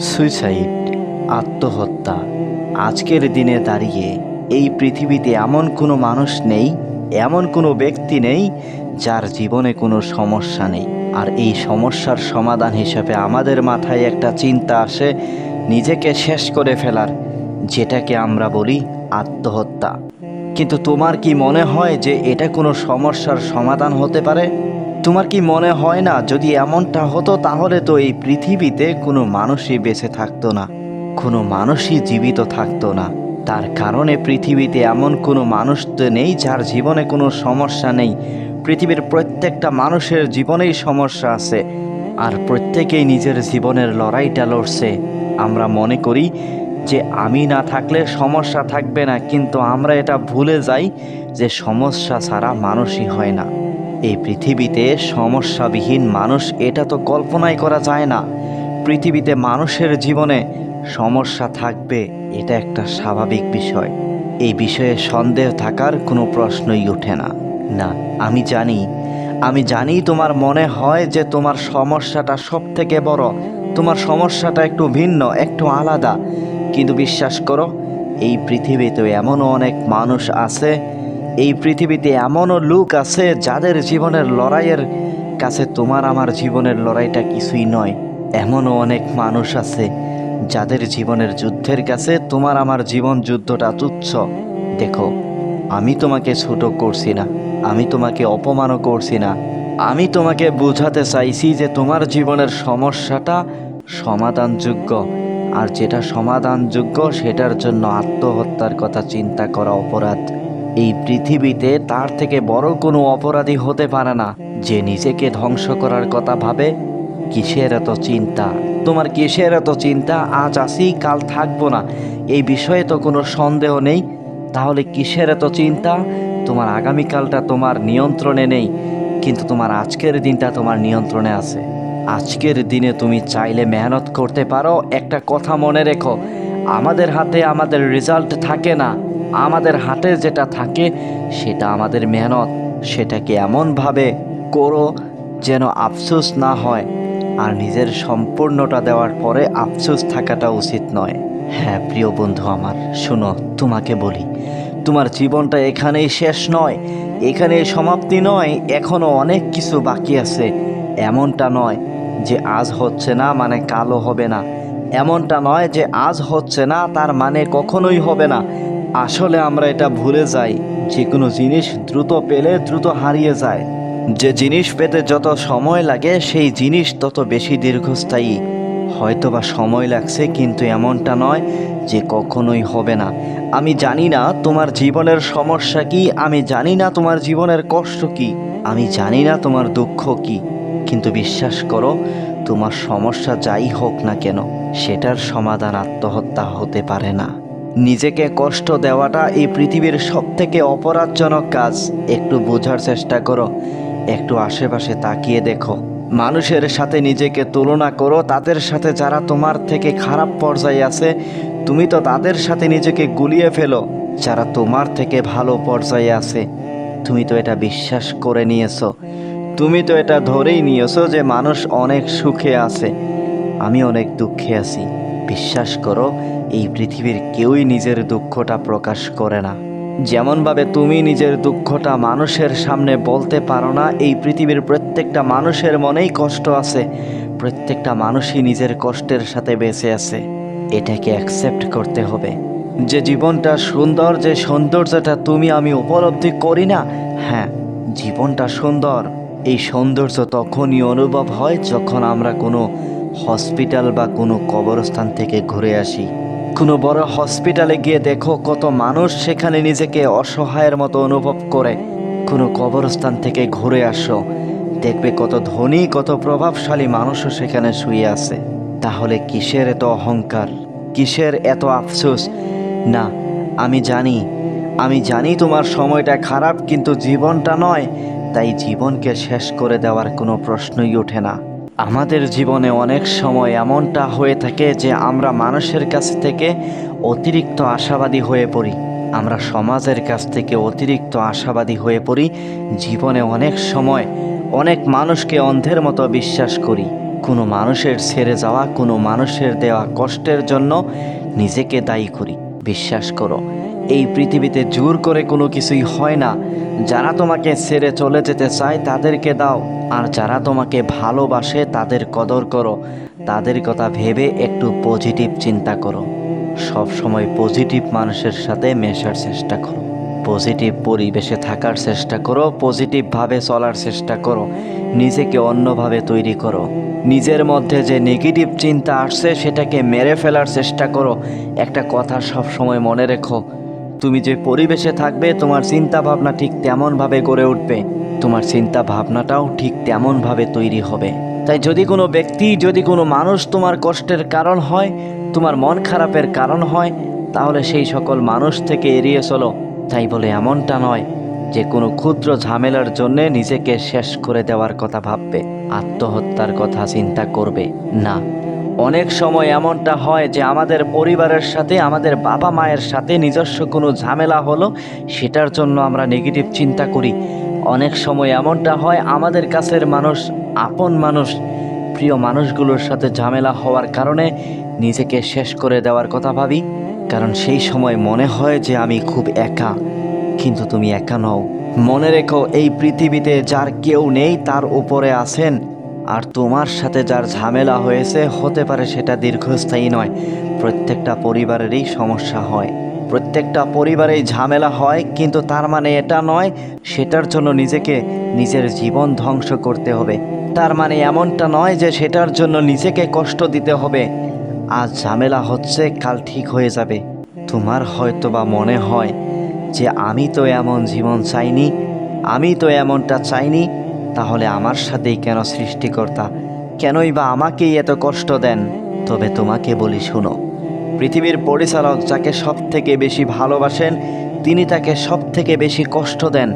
Suicide আত্মহত্যা। আজকের দিনে দাঁড়িয়ে এই পৃথিবীতে এমন কোনো মানুষ নেই, এমন কোনো ব্যক্তি নেই যার জীবনে কোনো সমস্যা নেই। আর এই সমস্যার সমাধান হিসেবে আমাদের মাথায় একটা চিন্তা আসে, নিজেকে শেষ করে ফেলার, যেটাকে আমরা বলি আত্মহত্যা। কিন্তু তোমার কি মনে হয় যে এটা কোনো সমস্যার সমাধান হতে পারে? তোমার কি মনে হয় না যদি এমনটা হতো তাহলে তো এই পৃথিবীতে কোনো মানুষই বেঁচে থাকতো না, কোনো মানুষই জীবিত থাকতো না। তার কারণে পৃথিবীতে এমন কোনো মানুষ তো নেই যার জীবনে কোনো সমস্যা নেই। পৃথিবীর প্রত্যেকটা মানুষের জীবনেই সমস্যা আছে, আর প্রত্যেকেই নিজের জীবনের লড়াইটা লড়ছে। আমরা মনে করি যে আমি না থাকলে সমস্যা থাকবে না, কিন্তু আমরা এটা ভুলে যাই যে সমস্যা ছাড়া মানুষই হয় না। এই পৃথিবীতে সমস্যাবিহীন মানুষ এটা তো কল্পনাই করা যায় না। পৃথিবীতে মানুষের জীবনে সমস্যা থাকবে, এটা একটা স্বাভাবিক বিষয়। এই বিষয়ে সন্দেহ থাকার কোনো প্রশ্নই ওঠে না। না, আমি জানি। আমি জানি তোমার মনে হয় যে তোমার সমস্যাটা সব থেকে বড়। তোমার সমস্যাটা একটু ভিন্ন, একটু আলাদা। কিন্তু বিশ্বাস করো, এই পৃথিবীতে এমনও অনেক মানুষ আছে এই পৃথিবীতে এমনও লোক আছে যাদের জীবনের লড়াইয়ের কাছে তোমার আমার জীবনের লড়াইটা কিছুই নয়। এমনও অনেক মানুষ আছে যাদের জীবনের যুদ্ধের কাছে তোমার আমার জীবন যুদ্ধটা তুচ্ছ। দেখো, আমি তোমাকে ছোট করছি না, আমি তোমাকে অপমানও করছি না। আমি তোমাকে বোঝাতে চাইছি যে তোমার জীবনের সমস্যাটা সমাধানযোগ্য, আর যেটা সমাধানযোগ্য সেটার জন্য আত্মহত্যার কথা চিন্তা করা অপরাধ। এই পৃথিবীতে তার থেকে বড় কোনো অপরাধী হতে পারে না। যে নিজেকে ধ্বংস করার কথা ভাবে, কিসের এত চিন্তা? তোমার কিসের এত চিন্তা? আজ আসি, কাল থাকব না। এই বিষয়ে তো কোনো সন্দেহ নেই। তাহলে কিসের এত চিন্তা? তোমার আগামীকালটা তোমার নিয়ন্ত্রণে নেই, কিন্তু তোমার আজকের দিনটা তোমার নিয়ন্ত্রণে আছে। আজকের দিনে তুমি চাইলে মেহনত করতে পারো। একটা কথা মনে রেখো, আমাদের হাতে আমাদের রেজাল্ট থাকে না। আমাদের হাতে যেটা থাকে, সেটা আমাদের মেহনত। সেটাকে এমনভাবে করো যেন আফসোস না হয়, আর নিজের সম্পূর্ণটা দেওয়ার পরে আফসোস থাকাটা উচিত নয়। হ্যাঁ প্রিয় বন্ধু আমার, শোনো, তোমাকে বলি, তোমার জীবনটা এখানেই শেষ নয় এখানেই সমাপ্তি নয় এখনও অনেক কিছু বাকি আছে। এমনটা নয় যে আজ হচ্ছে না মানে কালো হবে না। এমনটা নয় যে আজ হচ্ছে না তার মানে কখনোই হবে না। আসলে আমরা এটা ভুলে যাই, যে কোনো জিনিস দ্রুত পেলে দ্রুত হারিয়ে যায়। যে জিনিস পেতে যত সময় লাগে, সেই জিনিস তত বেশি দীর্ঘস্থায়ী। হয়তোবা সময় লাগছে, কিন্তু এমনটা নয় যে কখনোই হবে না। আমি জানি না তোমার জীবনের সমস্যা কি, আমি জানি না তোমার জীবনের কষ্ট কি, আমি জানি না তোমার দুঃখ কি। কিন্তু বিশ্বাস করো, তোমার সমস্যা যাই হোক না কেন, সেটার সমাধান আত্মহত্যা হতে পারে না। নিজেকে কষ্ট দেওয়াটা এই পৃথিবীর সবথেকে অপরাধজনক কাজ। একটু বোঝার চেষ্টা করো, একটু আশেপাশে তাকিয়ে দেখো। মানুষের সাথে নিজেকে তুলনা করো, তাদের সাথে যারা তোমার থেকে খারাপ পর্যায়ে আছে, তুমি তো তাদের সাথে নিজেকে গুলিয়ে ফেলো, যারা তোমার থেকে ভালো পর্যায়ে আছে। তুমি তো এটা বিশ্বাস করে নিয়েছো। তুমি তো এটা ধরেই নিয়েছো যে মানুষ অনেক সুখে আছে। আমি অনেক দুঃখে আছি। বিশ্বাস করো এই পৃথিবীর কেউই নিজের দুঃখটা প্রকাশ করে না। যেমনভাবে তুমি নিজের দুঃখটা মানুষের সামনে বলতে পারো না, এই পৃথিবীর প্রত্যেকটা মানুষের মনেই কষ্ট আছে। প্রত্যেকটা মানুষই নিজের কষ্টের সাথে বেঁচে আছে। এটাকে অ্যাকসেপ্ট করতে হবে। যে জীবনটা সুন্দর, যে সৌন্দর্যটা তুমি আমি উপলব্ধি করি না হ্যাঁ জীবনটা সুন্দর। এই সৌন্দর্য তখনই অনুভব হয় যখন আমরা কোনো হসপিটাল বা কোনো কবরস্থান থেকে ঘুরে আসি। কোনো বড় হসপিটালে গিয়ে দেখো কত মানুষ সেখানে নিজেকে অসহায়ের মতো অনুভব করে। কোনো কবরস্থান থেকে ঘুরে আসো। দেখবে কত ধনী, কত প্রভাবশালী মানুষও সেখানে শুয়ে আছে। তাহলে কিসের এত অহংকার? কিসের এত আফসোস? না, আমি জানি। আমি জানি তোমার সময়টা খারাপ, কিন্তু জীবনটা নয়। তাই জীবনকে শেষ করে দেওয়ার কোনো প্রশ্নই ওঠে না। আমাদের জীবনে অনেক সময় এমনটা হয়ে থাকে যে আমরা মানুষের কাছ থেকে অতিরিক্ত আশাবাদী হয়ে পড়ি। আমরা সমাজের কাছ থেকে অতিরিক্ত আশাবাদী হয়ে পড়ি। জীবনে অনেক সময় অনেক মানুষকে অন্ধের মতো বিশ্বাস করি। কোনো মানুষের ছেড়ে যাওয়া, কোনো মানুষের দেওয়া কষ্টের জন্য নিজেকে দায়ী করি। বিশ্বাস করো এই পৃথিবীতে জোর করে কোনো কিছুই হয় না। যারা তোমাকে ছেড়ে চলে যেতে চায় তাদেরকে দাও, আর যারা তোমাকে ভালোবাসে তাদের কদর করো। তাদের কথা ভেবে একটু পজিটিভ চিন্তা করো। সব সময় পজিটিভ মানুষের সাথে মেশার চেষ্টা করো। পজিটিভ পরিবেশে থাকার চেষ্টা করো পজিটিভভাবে চলার চেষ্টা করো। নিজেকে অন্যভাবে তৈরি করো। নিজের মধ্যে যে নেগেটিভ চিন্তা আসছে সেটাকে মেরে ফেলার চেষ্টা করো। একটা কথা সব সময় মনে রেখো তুমি যে পরিবেশে থাকবে, তোমার চিন্তা ভাবনা ঠিক তেমনভাবে গড়ে উঠবে। তোমার চিন্তা ভাবনাটাও ঠিক তেমনভাবে তৈরি হবে। তাই যদি কোনো ব্যক্তি, যদি কোনো মানুষ তোমার কষ্টের কারণ হয়, তোমার মন খারাপের কারণ হয়, তাহলে সেই সকল মানুষ থেকে এড়িয়ে চলো। তাই বলে এমনটা নয় যে কোনো ক্ষুদ্র ঝামেলার জন্যে নিজেকে শেষ করে দেওয়ার কথা ভাববে। আত্মহত্যার কথা চিন্তা করবে। না। অনেক সময় এমনটা হয় যে আমাদের পরিবারের সাথে, আমাদের বাবা মায়ের সাথে নিজস্ব কোনো ঝামেলা হলো, সেটার জন্য আমরা নেগেটিভ চিন্তা করি। অনেক সময় এমনটা হয়, আমাদের কাছের মানুষ, আপন মানুষ, প্রিয় মানুষগুলোর সাথে ঝামেলা হওয়ার কারণে নিজেকে শেষ করে দেওয়ার কথা ভাবি। কারণ সেই সময় মনে হয় যে আমি খুব একা। কিন্তু তুমি একা নও। মনে রেখো, এই পৃথিবীতে যার কেউ নেই, তার উপরে আছেন আর তোমার সাথে যার ঝামেলা হয়েছে, হতে পারে সেটা দীর্ঘস্থায়ী নয়। প্রত্যেকটা পরিবারেরই সমস্যা হয়। প্রত্যেকটা পরিবারেই ঝামেলা হয়, কিন্তু তার মানে এটা নয়, সেটার জন্য নিজেকে নিজের জীবন ধ্বংস করতে হবে। তার মানে এমনটা নয় যে সেটার জন্য নিজেকে কষ্ট দিতে হবে। আজ ঝামেলা হচ্ছে, কাল ঠিক হয়ে যাবে। তোমার হয়তো বা মনে হয় যে, আমি তো এমন জীবন চাইনি, আমি তো এমনটা চাইনি তাহলে আমার সাথেই কেন সৃষ্টিকর্তা? কেনই বা আমাকেই এত কষ্ট দেন? তবে তোমাকে বলি, শুনো। পৃথিবীর পরিচালক যাকে সব থেকে বেশি ভালোবাসেন, তিনি তাকে সব থেকে বেশি কষ্ট দেন।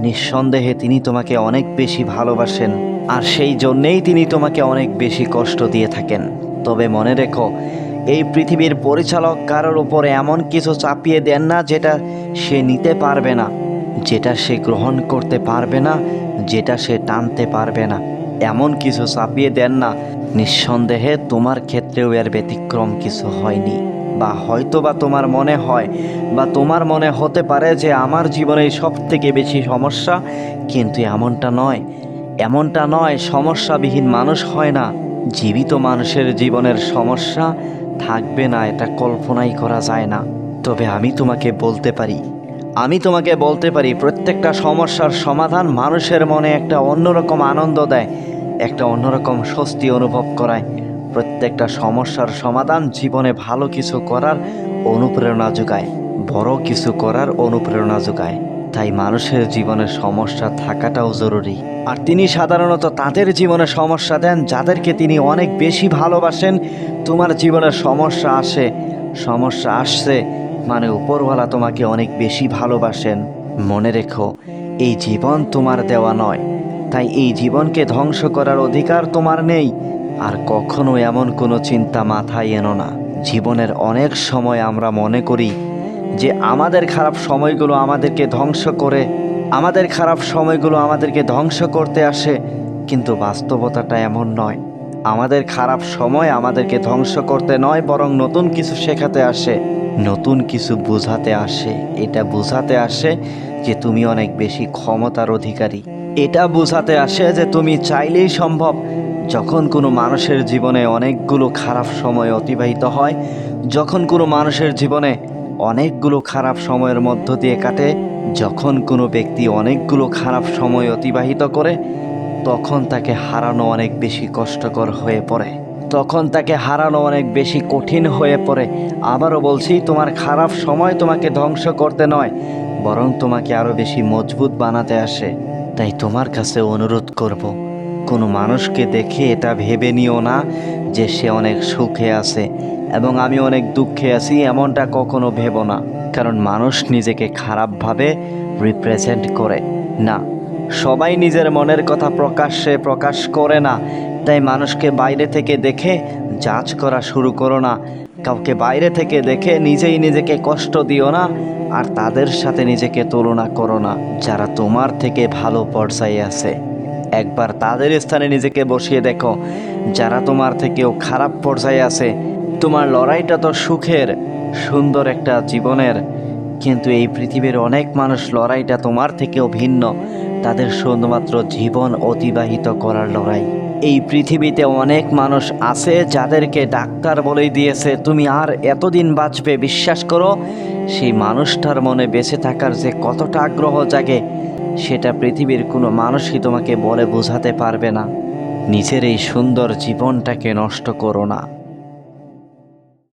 নিঃসন্দেহে তিনি তোমাকে অনেক বেশি ভালোবাসেন, আর সেই জন্যেই তিনি তোমাকে অনেক বেশি কষ্ট দিয়ে থাকেন। তবে মনে রেখো, এই পৃথিবীর পরিচালক কারোর উপরে এমন কিছু চাপিয়ে দেন না যেটা সে নিতে পারবে না। যেটা সে গ্রহণ করতে পারবে না যেটা সে টানতে পারবে না, এমন কিছু চাপিয়ে দেন না। নিঃসন্দেহে তোমার ক্ষেত্রেও এর ব্যতিক্রম কিছু হয়নি, বা হয়তো বা তোমার মনে হয়, বা তোমার মনে হতে পারে যে আমার জীবনে সব থেকে বেশি সমস্যা, কিন্তু এমনটা নয়। এমনটা নয়, সমস্যাবিহীন মানুষ হয় না। জীবিত মানুষের জীবনের সমস্যা থাকবে না, এটা কল্পনাই করা যায় না। তবে আমি তোমাকে বলতে পারি আমি তোমাকে বলতে পারি, প্রত্যেকটা সমস্যার সমাধান মানুষের মনে একটা অন্যরকম আনন্দ দেয়, একটা অন্যরকম স্বস্তি অনুভব করায়। প্রত্যেকটা সমস্যার সমাধান জীবনে ভালো কিছু করার অনুপ্রেরণা যোগায়, বড় কিছু করার অনুপ্রেরণা যোগায়। তাই মানুষের জীবনে সমস্যা থাকাটাও জরুরি। আর তিনি সাধারণত তাদের জীবনে সমস্যা দেন, যাদেরকে তিনি অনেক বেশি ভালোবাসেন। তোমার জীবনে সমস্যা আসে, সমস্যা আসছে মানে উপরওয়ালা তোমাকে অনেক বেশি ভালোবাসেন। মনে রেখো, এই জীবন তোমার দেওয়া নয়। তাই এই জীবনকে ধ্বংস করার অধিকার তোমার নেই। আর কখনো এমন কোনো চিন্তা মাথায় এনো না। জীবনের অনেক সময় আমরা মনে করি যে আমাদের খারাপ সময়গুলো আমাদেরকে ধ্বংস করে, আমাদের খারাপ সময়গুলো আমাদেরকে ধ্বংস করতে আসে। কিন্তু বাস্তবতাটা এমন নয়। আমাদের খারাপ সময় আমাদেরকে ধ্বংস করতে নয়, বরং নতুন কিছু শেখাতে আসে। নতুন কিছু বোঝাতে আসে, এটা বোঝাতে আসে যে তুমি অনেক বেশি ক্ষমতার অধিকারী। এটা বোঝাতে আসে যে তুমি চাইলেই সম্ভব, যখন কোনো মানুষের জীবনে অনেকগুলো খারাপ সময় অতিবাহিত হয়, যখন কোনো মানুষের জীবনে অনেকগুলো খারাপ সময়ের মধ্য দিয়ে কাটে, যখন কোনো ব্যক্তি অনেকগুলো খারাপ সময় অতিবাহিত করে, তখন তাকে হারানো অনেক বেশি কষ্টকর হয়ে পড়ে। তখন তাকে হারানো অনেক বেশি কঠিন হয়ে পড়ে। আবারও বলছি, তোমার খারাপ সময় তোমাকে ধ্বংস করতে নয়, বরং তোমাকে আরও বেশি মজবুত বানাতে আসে। তাই তোমার কাছে অনুরোধ করব, কোনো মানুষকে দেখে এটা ভেবে নিও না যে সে অনেক সুখে আছে এবং আমি অনেক দুঃখে আছি, এমনটা কখনো ভেবো না। কারণ মানুষ নিজেকে খারাপভাবে রিপ্রেজেন্ট করে। না সবাই নিজের মনের কথা প্রকাশ্যে প্রকাশ করে না। তাই মানুষকে বাইরে থেকে দেখে জাজ করা শুরু করো না। কাউকে বাইরে থেকে দেখে নিজেই নিজেকে কষ্ট দিও না, আর তাদের সাথে নিজেকে তুলনা করো না, যারা তোমার থেকে ভালো পর্যায়ে আছে। একবার তাদের স্থানে নিজেকে বসিয়ে দেখো, যারা তোমার থেকেও খারাপ পর্যায়ে আছে। তোমার লড়াইটা তো সুখের, সুন্দর একটা জীবনের, কিন্তু এই পৃথিবীর অনেক মানুষ লড়াইটা তোমার থেকেও ভিন্ন। তাদের শুধুমাত্র জীবন অতিবাহিত করার লড়াই। এই পৃথিবীতে অনেক মানুষ আছে যাদেরকে ডাক্তার বলেই দিয়েছে, তুমি আর এতদিন বাঁচবে, বিশ্বাস করো? সেই মানুষটার মনে বেঁচে থাকার যে কতটা আগ্রহ জাগে, সেটা পৃথিবীর কোনো মানুষই তোমাকে বলে বোঝাতে পারবে না। নিজের এই সুন্দর জীবনটাকে নষ্ট করো না।